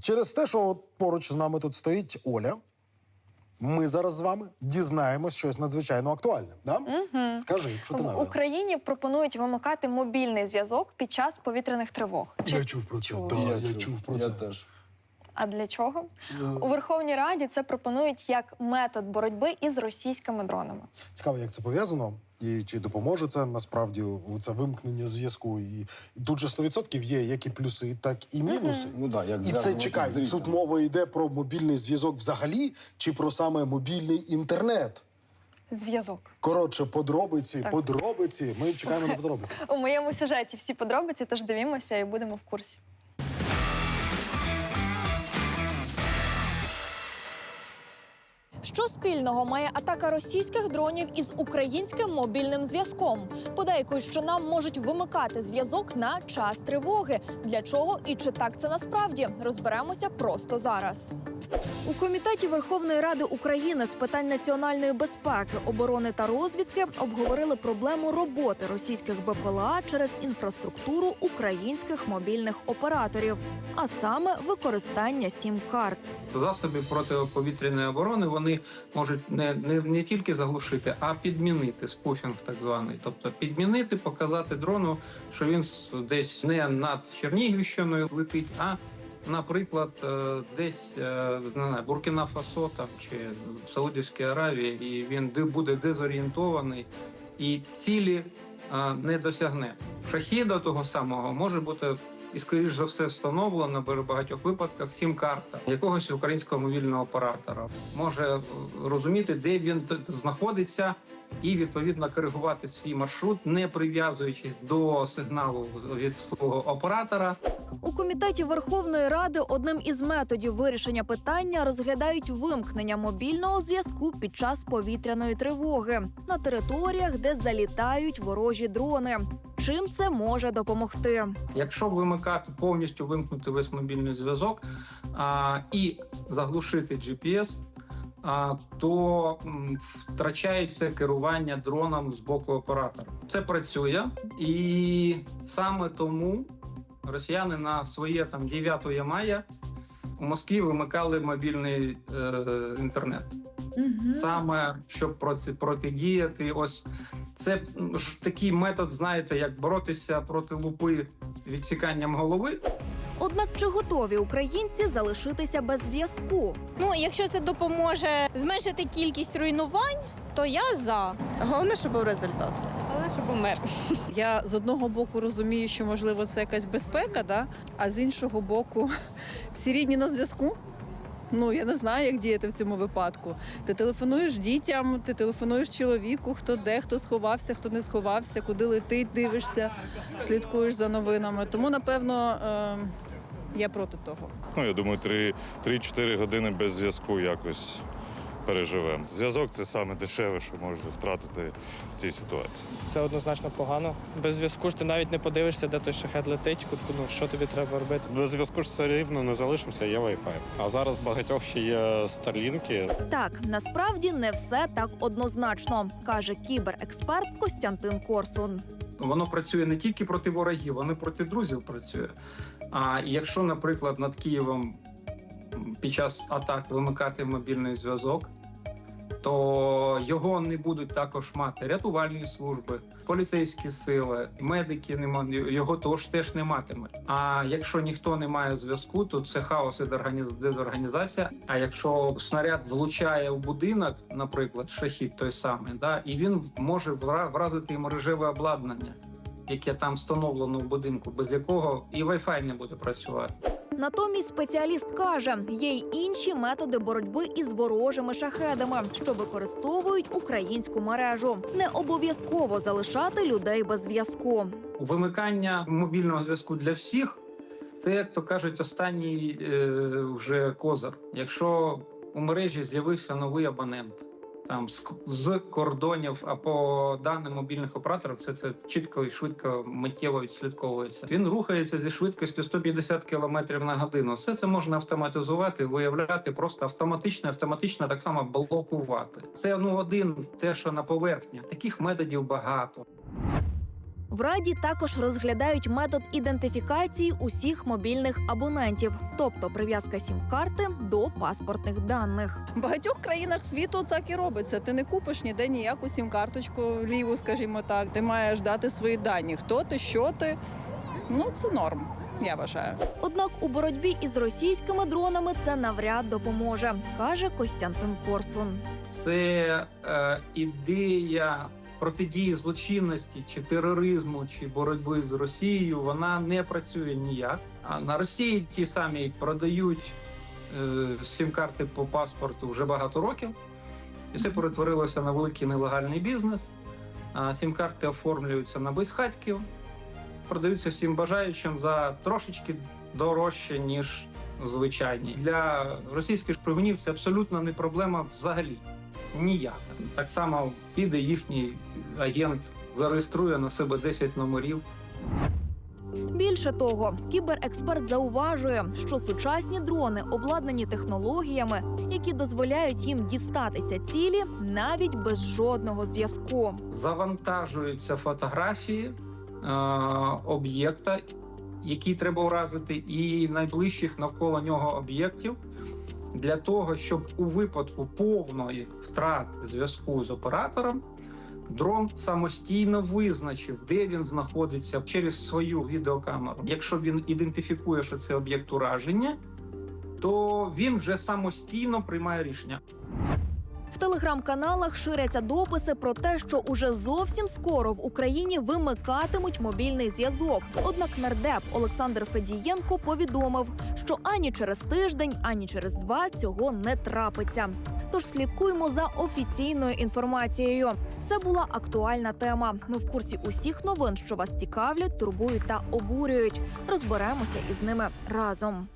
Через те, що поруч з нами тут стоїть Оля, ми зараз з вами дізнаємось щось надзвичайно актуальне. Да? Угу. Кажи, що ти В навела? Україні пропонують вимикати мобільний зв'язок під час повітряних тривог. Я чув про це. Чув. Да, я, чув про це. Я теж. А для чого? Е, У Верховній Раді це пропонують як метод боротьби із російськими дронами. Цікаво, як це пов'язано, і чи допоможе це насправді у це вимкнення зв'язку. І, тут же 100% є як і плюси, так і мінуси. Ну да, як І це чекай, тут мова йде про мобільний зв'язок взагалі, чи про саме мобільний інтернет. Зв'язок Коротше, подробиці, Так. подробиці. Ми чекаємо на подробиці. у моєму сюжеті всі подробиці, тож дивімося і будемо в курсі. Що спільного має атака російських дронів із українським мобільним зв'язком? Подейкують, що нам можуть вимикати зв'язок на час тривоги. Для чого і чи так це насправді розберемося просто зараз. У комітеті Верховної Ради України з питань національної безпеки, оборони та розвідки обговорили проблему роботи російських БПЛА через інфраструктуру українських мобільних операторів, а саме використання сім-карт. Засоби протиповітряної оборони вони можуть не, не, не тільки заглушити, а підмінити спуфінг, так званий. Тобто підмінити, показати дрону, що він десь не над Чернігівщиною летить, а наприклад, е, десь е, не Буркіна Фасо там чи Саудівській Аравії, і він буде дезорієнтований і цілі е, не досягне. Шахіда того самого може бути і, скоріш за все, встановлено в багатьох випадках сім-карта якогось українського мобільного оператора. Може е, розуміти, де він знаходиться, і відповідно коригувати свій маршрут, не прив'язуючись до сигналу від свого оператора. У комітеті Верховної Ради одним із методів вирішення питання розглядають вимкнення мобільного зв'язку під час повітряної тривоги на територіях, де залітають ворожі дрони. Чим це може допомогти? Якщо вимикати повністю вимкнути весь мобільний зв'язок а, і заглушити GPS, а, то втрачається керування дроном з боку оператора. Це працює, і саме тому росіяни на своє там 9 мая у Москві вимикали мобільний е, інтернет саме щоб проти, протидіяти. Ось це ж такий метод, знаєте, як боротися проти лупи відсіканням голови. Однак чи готові українці залишитися без зв'язку? Ну, якщо це допоможе зменшити кількість руйнувань, то я за. Головне, щоб був результат. Але щоб умер. Я з одного боку розумію, що можливо це якась безпека, да? а з іншого боку, всі рідні на зв'язку. Ну я не знаю, як діяти в цьому випадку. Ти телефонуєш дітям, ти телефонуєш чоловіку, хто де, хто сховався, хто не сховався, куди летить, дивишся, слідкуєш за новинами. Тому, напевно, е, я проти того. Ну, я думаю, 3 3-4 години без зв'язку якось переживемо. Зв'язок це саме дешеве, що можна втратити в цій ситуації. Це однозначно погано. Без зв'язку ж ти навіть не подивишся, де той шахет летить, кут- ну, що тобі треба робити. Без зв'язку ж все рівно не залишимося, є Wi-Fi. А зараз багатьох ще є старлінки. Так, насправді не все так однозначно, каже кіберексперт Костянтин Корсун. Воно працює не тільки проти ворогів, воно проти друзів працює. А якщо, наприклад, над Києвом під час атак вимикати мобільний зв'язок, то його не будуть також мати рятувальні служби, поліцейські сили, медики не ма- його тож теж не матимуть. А якщо ніхто не має зв'язку, то це хаос і дезорганізація. А якщо снаряд влучає в будинок, наприклад, шахід той самий, да, і він може вра- вразити мережеве обладнання. Яке там встановлено в будинку, без якого і Wi-Fi не буде працювати. Натомість спеціаліст каже, є й інші методи боротьби із ворожими шахедами, що використовують українську мережу. Не обов'язково залишати людей без зв'язку. Вимикання мобільного зв'язку для всіх це, як то кажуть, останній е, вже козир. Якщо у мережі з'явився новий абонент там з, з кордонів, а по даним мобільних операторів, це, це чітко і швидко миттєво відслідковується. Він рухається зі швидкістю 150 км на годину. Все це можна автоматизувати, виявляти просто автоматично, автоматично так само блокувати. Це ну один те, що на поверхні. Таких методів багато. В раді також розглядають метод ідентифікації усіх мобільних абонентів, тобто прив'язка сім-карти до паспортних даних. В багатьох країнах світу так і робиться. Ти не купиш ніде ніяку сім-карточку ліву, скажімо так. Ти маєш дати свої дані. Хто ти, що ти. Ну, це норм, я вважаю. Однак у боротьбі із російськими дронами це навряд допоможе, каже Костянтин Корсун. це е, ідея протидії злочинності чи тероризму, чи боротьби з Росією, вона не працює ніяк. А на Росії ті самі продають е, сім-карти по паспорту вже багато років, і це перетворилося на великий нелегальний бізнес. А сім-карти оформлюються на безхатьків, продаються всім бажаючим за трошечки дорожче, ніж звичайні. Для російських шпигунів це абсолютно не проблема взагалі. Ніяка. Так само піде їхній агент, зареєструє на себе 10 номерів. Більше того, кіберексперт зауважує, що сучасні дрони обладнані технологіями, які дозволяють їм дістатися цілі навіть без жодного зв'язку. Завантажуються фотографії е, об'єкта, який треба уразити, і найближчих навколо нього об'єктів для того, щоб у випадку повної втрати зв'язку з оператором дрон самостійно визначив, де він знаходиться через свою відеокамеру. Якщо він ідентифікує, що це об'єкт ураження, то він вже самостійно приймає рішення. В телеграм-каналах ширяться дописи про те, що уже зовсім скоро в Україні вимикатимуть мобільний зв'язок. Однак нардеп Олександр Федієнко повідомив, що ані через тиждень, ані через два цього не трапиться. Тож слідкуємо за офіційною інформацією. Це була актуальна тема. Ми в курсі усіх новин, що вас цікавлять, турбують та обурюють. Розберемося із ними разом.